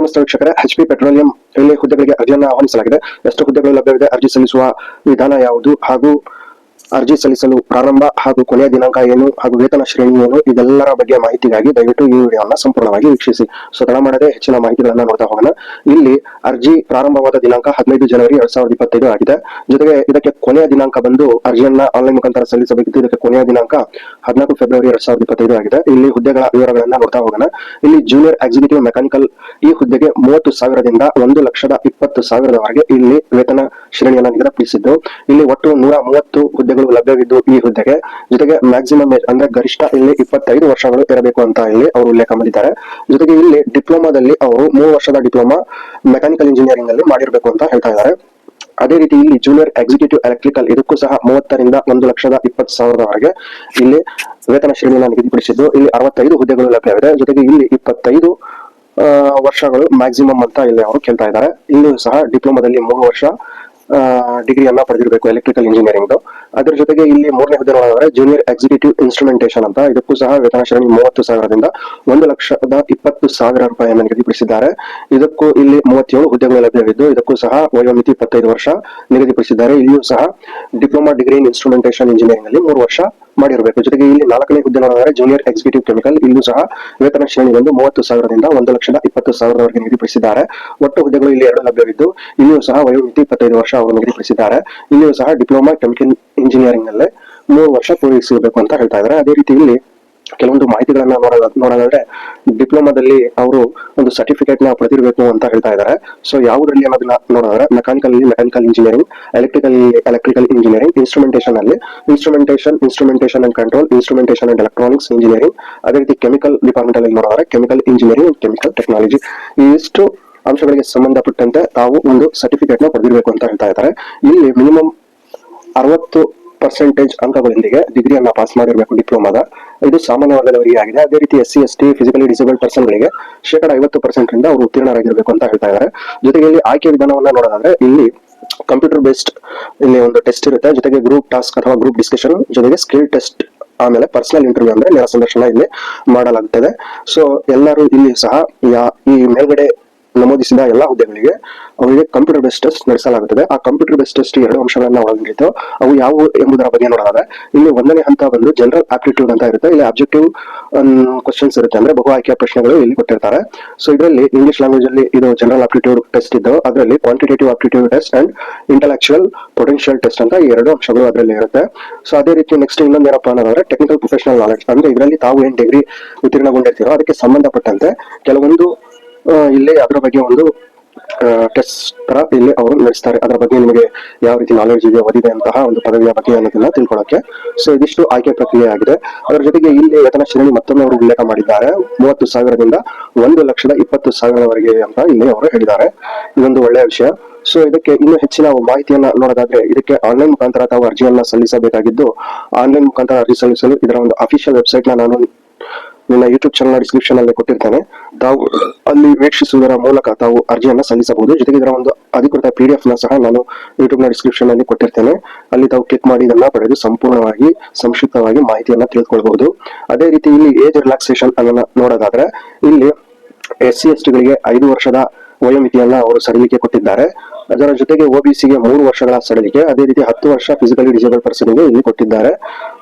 ನಮಸ್ತೆ ವೀಕ್ಷಕರೇ H P petroleum railway ಹುದ್ದೆಗಳಿಗೆ ಅರ್ಜಿಯನ್ನು ಆಹ್ವಾನಿಸಲಾಗಿದೆ. ಎಷ್ಟು ಹುದ್ದೆಗಳು ಲಭ್ಯವಿದೆ. ಅರ್ಜಿ ಸಲ್ಲಿಸುವ ವಿಧಾನ ಯಾವುದು? ಹಾಗೂ ಅರ್ಜಿ ಸಲ್ಲಿಸಲು ಪ್ರಾರಂಭ ಹಾಗೂ ಕೊನೆಯ ದಿನಾಂಕ ಏನು ಹಾಗೂ ವೇತನ ಶ್ರೇಣಿ ಏನು, ಇದೆಲ್ಲರ ಬಗ್ಗೆ ಮಾಹಿತಿಗಾಗಿ ದಯವಿಟ್ಟು ಈ ವಿಡಿಯೋವನ್ನು ಸಂಪೂರ್ಣವಾಗಿ ವೀಕ್ಷಿಸಿ. ಸೊ ತಡ ಮಾಡದೆ ಹೆಚ್ಚಿನ ಮಾಹಿತಿಗಳನ್ನು ನೋಡ್ತಾ ಹೋಗೋಣ. ಇಲ್ಲಿ ಅರ್ಜಿ ಪ್ರಾರಂಭವಾದ ದಿನಾಂಕ ಹದಿನೈದು ಜನವರಿ ಎರಡ್ ಸಾವಿರದ ಇಪ್ಪತ್ತೈದು ಆಗಿದೆ. ಜೊತೆಗೆ ಇದಕ್ಕೆ ಕೊನೆಯ ದಿನಾಂಕ ಬಂದು ಅರ್ಜಿಯನ್ನ ಆನ್ಲೈನ್ ಮುಖಾಂತರ ಸಲ್ಲಿಸಬೇಕಿದ್ದು ಇದಕ್ಕೆ ಕೊನೆಯ ದಿನಾಂಕ ಹದಿನಾಲ್ಕು ಫೆಬ್ರವರಿ ಎರಡ್ ಸಾವಿರದ ಇಪ್ಪತ್ತೈದು ಆಗಿದೆ. ಇಲ್ಲಿ ಹುದ್ದೆಗಳ ವಿವರಗಳನ್ನ ನೋಡ್ತಾ ಹೋಗೋಣ. ಇಲ್ಲಿ ಜೂನಿಯರ್ ಎಕ್ಸಿಕ್ಯೂಟಿವ್ ಮೆಕ್ಯಾನಿಕಲ್ ಈ ಹುದ್ದೆಗೆ ಮೂವತ್ತು ಸಾವಿರದಿಂದ ಒಂದು ಲಕ್ಷದ ಇಪ್ಪತ್ತು ಸಾವಿರದವರೆಗೆ ಇಲ್ಲಿ ವೇತನ ಶ್ರೇಣಿಯನ್ನು ನಿಗದಿಪಡಿಸಿದ್ದು. ಇಲ್ಲಿ ಒಟ್ಟು ನೂರ ಮೂವತ್ತು ಹುದ್ದೆಗಳು ಲಭ್ಯವಿದ್ದು ಈ ಹುದ್ದೆಗೆ. ಜೊತೆಗೆ ಮ್ಯಾಕ್ಸಿಮಮ್ ಏಜ್ ಅಂದ್ರೆ ಗರಿಷ್ಠ ಇಲ್ಲಿ ಇಪ್ಪತ್ತೈದು ವರ್ಷಗಳು ಇರಬೇಕು ಅಂತ ಇಲ್ಲಿ ಅವರು ಉಲ್ಲೇಖ ಮಾಡಿದ್ದಾರೆ. ಜೊತೆಗೆ ಇಲ್ಲಿ ಡಿಪ್ಲೊಮಾದಲ್ಲಿ ಅವರು ಮೂರು ವರ್ಷದ ಡಿಪ್ಲೊಮಾ ಮೆಕ್ಯಾನಿಕಲ್ ಇಂಜಿನಿಯರಿಂಗ್ ಅಲ್ಲಿ ಮಾಡಿರಬೇಕು ಅಂತ ಹೇಳ್ತಾ ಇದ್ದಾರೆ. ಅದೇ ರೀತಿ ಇಲ್ಲಿ ಜೂನಿಯರ್ ಎಕ್ಸಿಕ್ಯೂಟಿವ್ ಎಲೆಕ್ಟ್ರಿಕಲ್ ಇದಕ್ಕೂ ಸಹ ಮೂವತ್ತರಿಂದ ಒಂದು ಲಕ್ಷದ ಇಪ್ಪತ್ತು ಸಾವಿರದವರೆಗೆ ಇಲ್ಲಿ ವೇತನ ಶ್ರೇಣಿಯನ್ನು ನಿಗದಿಪಡಿಸಿದ್ದು. ಇಲ್ಲಿ ಅರವತ್ತೈದು ಹುದ್ದೆಗಳು ಲಭ್ಯವಿದೆ. ಜೊತೆಗೆ ಇಲ್ಲಿ ಇಪ್ಪತ್ತೈದು ವರ್ಷಗಳು ಮ್ಯಾಕ್ಸಿಮಮ್ ಅಂತ ಇಲ್ಲಿ ಅವರು ಕೇಳ್ತಾ ಇದ್ದಾರೆ. ಇಲ್ಲೂ ಸಹ ಡಿಪ್ಲೊಮಾದಲ್ಲಿ ಮೂರು ವರ್ಷ ಡಿಗ್ರಿಯನ್ನ ಪಡೆದಿರಬೇಕು ಎಲೆಕ್ಟ್ರಿಕಲ್ ಇಂಜಿನಿಯರಿಂಗ್ ಅದರ ಜೊತೆಗೆ ಇಲ್ಲಿ ಮೂರನೇ ಹುದ್ದೆ ನೋಡೋದಾದ್ರೆ ಜೂನಿಯರ್ ಎಕ್ಸಿಕ್ಯೂಟಿವ್ ಇನ್ಸ್ಟ್ರುಮೆಂಟೇಷನ್ ಅಂತ. ಇದಕ್ಕೂ ಸಹ ವೇತನ ಶ್ರೇಣಿ ಮೂವತ್ತು ಸಾವಿರದಿಂದ ಒಂದು ಲಕ್ಷದ ಇಪ್ಪತ್ತು ಸಾವಿರ ರೂಪಾಯಿಯನ್ನು ನಿಗದಿಪಡಿಸಿದ್ದಾರೆ ಇದಕ್ಕೂ ಇಲ್ಲಿ ಮೂವತ್ತೇಳು ಹುದ್ದೆಗಳು ಲಭ್ಯವಿದ್ದು, ಇದಕ್ಕೂ ಸಹ ವಯೋಮಿತಿ ಇಪ್ಪತ್ತೈದು ವರ್ಷ ನಿಗದಿಪಡಿಸಿದ್ದಾರೆ ಇಲ್ಲಿಯೂ ಸಹ diploma degree in instrumentation engineering ಅಲ್ಲಿ ಮೂರು ವರ್ಷ ಮಾಡಿರಬೇಕು. ಜೊತೆಗೆ ಇಲ್ಲಿ ನಾಲ್ಕನೇ ಹುದ್ದೆ ನೋಡಿದರೆ ಜೂನಿಯರ್ ಎಕ್ಸಿಕ್ಯೂಟಿವ್ ಕೆಮಿಕಲ್ ಇಲ್ಲೂ ಸಹ ವೇತನ ಶ್ರೇಣಿ ಬಂದು ಮೂವತ್ತು ಸಾವಿರದಿಂದ ಒಂದು ಲಕ್ಷದ ಇಪ್ಪತ್ತು ಸಾವಿರದವರೆಗೆ ನಿಗದಿಪಡಿಸಿದ್ದಾರೆ ಒಟ್ಟು ಹುದ್ದೆಗಳು ಇಲ್ಲಿ ಎರಡು ಲಭ್ಯವಿದ್ದು, ಇಲ್ಲಿಯೂ ಸಹ ವಯೋಮಿತಿ ಇಪ್ಪತ್ತೈದು ವರ್ಷ ಅವರು ನಿಗದಿಪಡಿಸಿದ್ದಾರೆ ಇಲ್ಲಿಯೂ ಸಹ ಡಿಪ್ಲೊಮಾ ಕೆಮಿಕಲ್ ಇಂಜಿನಿಯರಿಂಗ್ನಲ್ಲಿ ಮೂರು ವರ್ಷ ಪೂರೈಸಬೇಕು ಅಂತ ಹೇಳ್ತಾ ಇದ್ದಾರೆ. ಅದೇ ರೀತಿ ಇಲ್ಲಿ ಕೆಲವೊಂದು ಮಾಹಿತಿಗಳನ್ನ ನೋಡೋದ, ನೋಡೋದಾದ್ರೆ ಡಿಪ್ಲೊಮಾದಲ್ಲಿ ಅವರು ಒಂದು ಸರ್ಟಿಫಿಕೇಟ್ನ ಪಡೆದಿರಬೇಕು ಅಂತ ಹೇಳ್ತಾ ಇದ್ದಾರೆ. ಸೊ ಯಾವುದರಲ್ಲಿ ಅನ್ನೋದನ್ನ ನೋಡೋದಾದ್ರೆ mechanical mechanical engineering electrical electrical engineering instrumentation ಅಲ್ಲಿ instrumentation instrumentation and control instrumentation and electronics engineering ಅದೇ ರೀತಿ ಕೆಮಿಕಲ್ ಡಿಪಾರ್ಟ್ಮೆಂಟ್ ಅಲ್ಲಿ ನೋಡೋದ್ರೆ ಕೆಮಿಕಲ್ ಇಂಜಿನಿಯರಿಂಗ್ ಕೆಮಿಕಲ್ ಟೆಕ್ನಾಲಜಿ ಇಷ್ಟು ಅಂಶಗಳಿಗೆ ಸಂಬಂಧಪಟ್ಟಂತೆ ತಾವು ಒಂದು ಸರ್ಟಿಫಿಕೇಟ್ನ ಪಡೆದಿರಬೇಕು ಅಂತ ಹೇಳ್ತಾ ಇದ್ದಾರೆ. ಇಲ್ಲಿ ಮಿನಿಮಮ್ ಅರವತ್ತು ಪರ್ಸೆಂಟೇಜ್ ಅಂಕಗಳೊಂದಿಗೆ ಡಿಗ್ರಿಯನ್ನ ಪಾಸ್ ಮಾಡಿರಬೇಕು ಡಿಪ್ಲೊಮಾದ ಇದು ಸಾಮಾನ್ಯ ವರ್ಗದವರಿಗೆ ಆಗಿದೆ. ಅದೇ ರೀತಿ S C S T physically disabled ಪರ್ಸನ್ಗಳಿಗೆ ಶೇಕಡ ಐವತ್ತು ಪರ್ಸೆಂಟ್ ರಿಂದ ಅವರು ಉತ್ತೀರ್ಣರಾಗಿರಬೇಕು ಅಂತ ಹೇಳ್ತಾ ಇದ್ದಾರೆ. ಜೊತೆಗೆ ಇಲ್ಲಿ ಆಯ್ಕೆ ವಿಧಾನವನ್ನ ನೋಡೋದಾದ್ರೆ, ಇಲ್ಲಿ ಕಂಪ್ಯೂಟರ್ ಬೇಸ್ಡ್ ಇಲ್ಲಿ ಒಂದು ಟೆಸ್ಟ್ ಇರುತ್ತೆ. ಜೊತೆಗೆ ಗ್ರೂಪ್ ಟಾಸ್ಕ್ ಅಥವಾ ಗ್ರೂಪ್ ಡಿಸ್ಕಷನ್ ಜೊತೆಗೆ ಸ್ಕಿಲ್ ಟೆಸ್ಟ್ ಆಮೇಲೆ ಪರ್ಸನಲ್ ಇಂಟರ್ವ್ಯೂ ಅಂದ್ರೆ ನೇರ ಸಂದರ್ಶನ ಇಲ್ಲಿ ಮಾಡಲಾಗುತ್ತದೆ ಸೊ ಎಲ್ಲರೂ ಇಲ್ಲಿ ಸಹ ಈ ಮೇಲ್ಗಡೆ ನಮೂದಿಸಿದ ಎಲ್ಲಾ ಹುದ್ದೆಗಳಿಗೆ ಅವರಿಗೆ ಕಂಪ್ಯೂಟರ್ ಬೇಸ್ ಟೆಸ್ಟ್ ನಡೆಸಲಾಗುತ್ತದೆ. ಆ ಕಂಪ್ಯೂಟರ್ ಬೇಸ್ ಟೆಸ್ಟ್ ಎರಡು ಅಂಶಗಳನ್ನ ಒಳಗೊಂಡಿತ್ತು. ಅವು ಯಾವುವು ಎಂಬುದರ ಬಗ್ಗೆ ನೋಡೋದಾದ್ರೆ, ಇಲ್ಲಿ ಒಂದನೇ ಹಂತ ಬಂದು ಜನರಲ್ ಆಪ್ಟಿಟ್ಯೂಡ್ ಅಂತ ಇರುತ್ತೆ. ಇಲ್ಲಿ ಆಬ್ಜೆಕ್ಟಿವ್ ಕ್ವಶನ್ಸ್ ಇರುತ್ತೆ ಅಂದ್ರೆ ಬಹು ಆಯ್ಕೆಯ ಪ್ರಶ್ನೆಗಳು ಇಲ್ಲಿ ಕೊಟ್ಟಿರ್ತಾರೆ. ಸೊ ಇದರಲ್ಲಿ ಇಂಗ್ಲಿಷ್ ಲ್ಯಾಂಗ್ವೇಜ್ ಅಲ್ಲಿ ಇದು ಜನರಲ್ ಆಪ್ಟಿಟ್ಯೂಡ್ ಟೆಸ್ಟ್ ಇದ್ದು, ಅದರಲ್ಲಿ quantitative aptitude test and intellectual potential test ಅಂತ ಎರಡು ಅಂಶಗಳು ಅದರಲ್ಲಿ ಇರುತ್ತೆ. ಸೊ ಅದೇ ರೀತಿ ನೆಕ್ಸ್ಟ್ ಇನ್ನೊಂದು ಅನ್ನೋದಾದ್ರೆ ಟೆಕ್ನಿಕಲ್ ಪ್ರೊಫೆಷನಲ್ ನಾಲೆಡ್ಜ್ ಅಂದ್ರೆ ಇದರಲ್ಲಿ ತಾವು ಏನ್ ಡಿಗ್ರಿ ಉತ್ತೀರ್ಣಗೊಂಡಿರ್ತೀರೋ, ಅದಕ್ಕೆ ಸಂಬಂಧಪಟ್ಟಂತೆ ಕೆಲವೊಂದು ಇಲ್ಲಿ ಅದರ ಬಗ್ಗೆ ಒಂದು ಟೆಸ್ಟ್ ತರ ಇಲ್ಲಿ ಅವರು ನಡೆಸ್ತಾರೆ. ಅದರ ಬಗ್ಗೆ ನಿಮಗೆ ಯಾವ ರೀತಿ ನಾಲೆಡ್ಜ್ ಇದೆ ಓದಿದೆ ಅಂತಹ ಒಂದು ಪದವಿಯ ಬಗ್ಗೆ ಅನ್ನೋದನ್ನ ತಿಳ್ಕೊಳ್ಳೋಕೆ ಸೊ ಇದಿಷ್ಟು ಆಯ್ಕೆ ಪ್ರಕ್ರಿಯೆ ಆಗಿದೆ. ಅದರ ಜೊತೆಗೆ ಇಲ್ಲಿ ವೇತನ ಶ್ರೇಣಿ ಮತ್ತೊಮ್ಮೆ ಅವರು ಉಲ್ಲೇಖ ಮಾಡಿದ್ದಾರೆ. ಮೂವತ್ತು ಸಾವಿರದಿಂದ ಒಂದು ಲಕ್ಷದ ಇಪ್ಪತ್ತು ಸಾವಿರದವರೆಗೆ ಅಂತ ಇಲ್ಲಿ ಅವರು ಹೇಳಿದ್ದಾರೆ. ಇದೊಂದು ಒಳ್ಳೆಯ ವಿಷಯ. ಸೊ ಇದಕ್ಕೆ ಇನ್ನೂ ಹೆಚ್ಚಿನ ಮಾಹಿತಿಯನ್ನ ನೋಡೋದಾದ್ರೆ, ಇದಕ್ಕೆ ಆನ್ಲೈನ್ ಮುಖಾಂತರ ತಾವು ಅರ್ಜಿಯನ್ನ ಸಲ್ಲಿಸಬೇಕಾಗಿದ್ದು ಆನ್ಲೈನ್ ಮುಖಾಂತರ ಅರ್ಜಿ ಸಲ್ಲಿಸಲು ಇದರ ಒಂದು ಅಫಿಷಿಯಲ್ ವೆಬ್ಸೈಟ್ ನಾನು ನನ್ನ ಯೂಟ್ಯೂಬ್ ಚಾನಲ್ ಡಿಸ್ಕ್ರಿಪ್ಷನ್ ಅಲ್ಲಿ ಕೊಟ್ಟಿರ್ತೇನೆ. ತಾವು ಅಲ್ಲಿ ವೀಕ್ಷಿಸುವುದರ ಮೂಲಕ ತಾವು ಅರ್ಜಿಯನ್ನು ಸಲ್ಲಿಸಬಹುದು. ಜೊತೆಗೆ ಇದರ ಒಂದು ಅಧಿಕೃತ ಪಿ ಡಿ ಎಫ್ನ ಸಹ ನಾನು ಯೂಟ್ಯೂಬ್ನ ಡಿಸ್ಕ್ರಿಪ್ಷನ್ ಅಲ್ಲಿ ಕೊಟ್ಟಿರ್ತೇನೆ. ಅಲ್ಲಿ ತಾವು ಕ್ಲಿಕ್ ಮಾಡಿ ಇದನ್ನ ಪಡೆದು ಸಂಪೂರ್ಣವಾಗಿ ಸಂಕ್ಷಿಪ್ತವಾಗಿ ಮಾಹಿತಿಯನ್ನ ತಿಳಿದುಕೊಳ್ಬಹುದು ಅದೇ ರೀತಿ ಇಲ್ಲಿ ಏಜ್ ರಿಲ್ಯಾಕ್ಸೇಷನ್ ಅನ್ನ ನೋಡೋದಾದ್ರೆ, ಇಲ್ಲಿ ಎಸ್ ಸಿ ಎಸ್ ಟಿಗಳಿಗೆ ಐದು ವರ್ಷದ ವಯೋಮಿತಿಯನ್ನ ಅವರು ಸಡಿಲಿಕೆ ಕೊಟ್ಟಿದ್ದಾರೆ. ಅದರ ಜೊತೆಗೆ ಒಬಿಸಿಗೆ ಮೂರು ವರ್ಷಗಳ ಸಡಿಲಿಕೆ. ಅದೇ ರೀತಿ ಹತ್ತು ವರ್ಷ ಫಿಸಿಕಲಿ ಡಿಸೇಬಲ್ ಪರ್ಸನ್ಗೆ ಇಲ್ಲಿ ಕೊಟ್ಟಿದ್ದಾರೆ.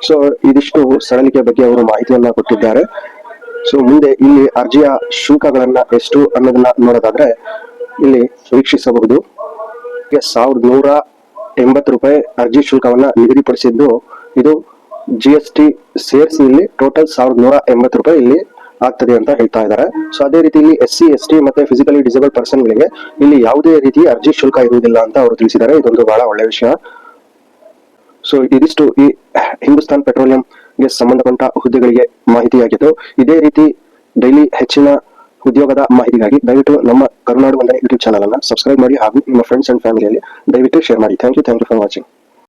ಸೊ ಇದಿಷ್ಟು ಸಡಲಿಕೆ ಬಗ್ಗೆ ಅವರು ಮಾಹಿತಿಯನ್ನ ಕೊಟ್ಟಿದ್ದಾರೆ. ಸೊ ಮುಂದೆ ಇಲ್ಲಿ ಅರ್ಜಿಯ ಶುಲ್ಕಗಳನ್ನ ಎಷ್ಟು ಅನ್ನೋದನ್ನ ನೋಡೋದಾದ್ರೆ, ಇಲ್ಲಿ ವೀಕ್ಷಿಸಬಹುದು. ಸಾವಿರದ ನೂರ ಎಂಬತ್ತು ರೂಪಾಯಿ ಅರ್ಜಿ ಶುಲ್ಕವನ್ನ ನಿಗದಿಪಡಿಸಿದ್ದು, ಇದು ಜಿ ಎಸ್ ಟಿ ಸೇರಿಸಿ ಇಲ್ಲಿ ಟೋಟಲ್ ಸಾವಿರದ ನೂರ ಎಂಬತ್ತು ರೂಪಾಯಿ ಇಲ್ಲಿ ಆಗ್ತದೆ ಅಂತ ಹೇಳ್ತಾ ಇದ್ದಾರೆ. ಸೊ ಅದೇ ರೀತಿ ಇಲ್ಲಿ ಎಸ್ ಸಿ ಎಸ್ ಟಿ ಮತ್ತೆ ಫಿಸಿಕಲಿ ಡಿಸೇಬಲ್ ಪರ್ಸನ್ಗಳಿಗೆ ಇಲ್ಲಿ ಯಾವುದೇ ರೀತಿ ಅರ್ಜಿ ಶುಲ್ಕ ಇರುವುದಿಲ್ಲ ಅಂತ ಅವರು ತಿಳಿಸಿದ್ದಾರೆ. ಇದೊಂದು ಬಹಳ ಒಳ್ಳೆಯ ವಿಷಯ. ಸೊ ಇದಿಷ್ಟು ಈ ಹಿಂದೂಸ್ತಾನ್ ಪೆಟ್ರೋಲಿಯಂ ಗೆ ಸಂಬಂಧಪಟ್ಟ ಹುದ್ದೆಗಳಿಗೆ ಮಾಹಿತಿಯಾಗಿದ್ದು, ಇದೇ ರೀತಿ ಡೈಲಿ ಹೆಚ್ಚಿನ ಉದ್ಯೋಗದ ಮಾಹಿತಿಗಾಗಿ ದಯವಿಟ್ಟು ನಮ್ಮ ಕರುನಾಡು ಒಂದನೇ ಯೂಟ್ಯೂಬ್ ಚಾನಲ್ ಅನ್ನ ಸಬ್ಸ್ಕ್ರೈಬ್ ಮಾಡಿ ಹಾಗೂ ನಿಮ್ಮ ಫ್ರೆಂಡ್ಸ್ ಅಂಡ್ ಫ್ಯಾಮಿಲಿಯಲ್ಲಿ ದಯವಿಟ್ಟು ಶೇರ್ ಮಾಡಿ. Thank you thank you for watching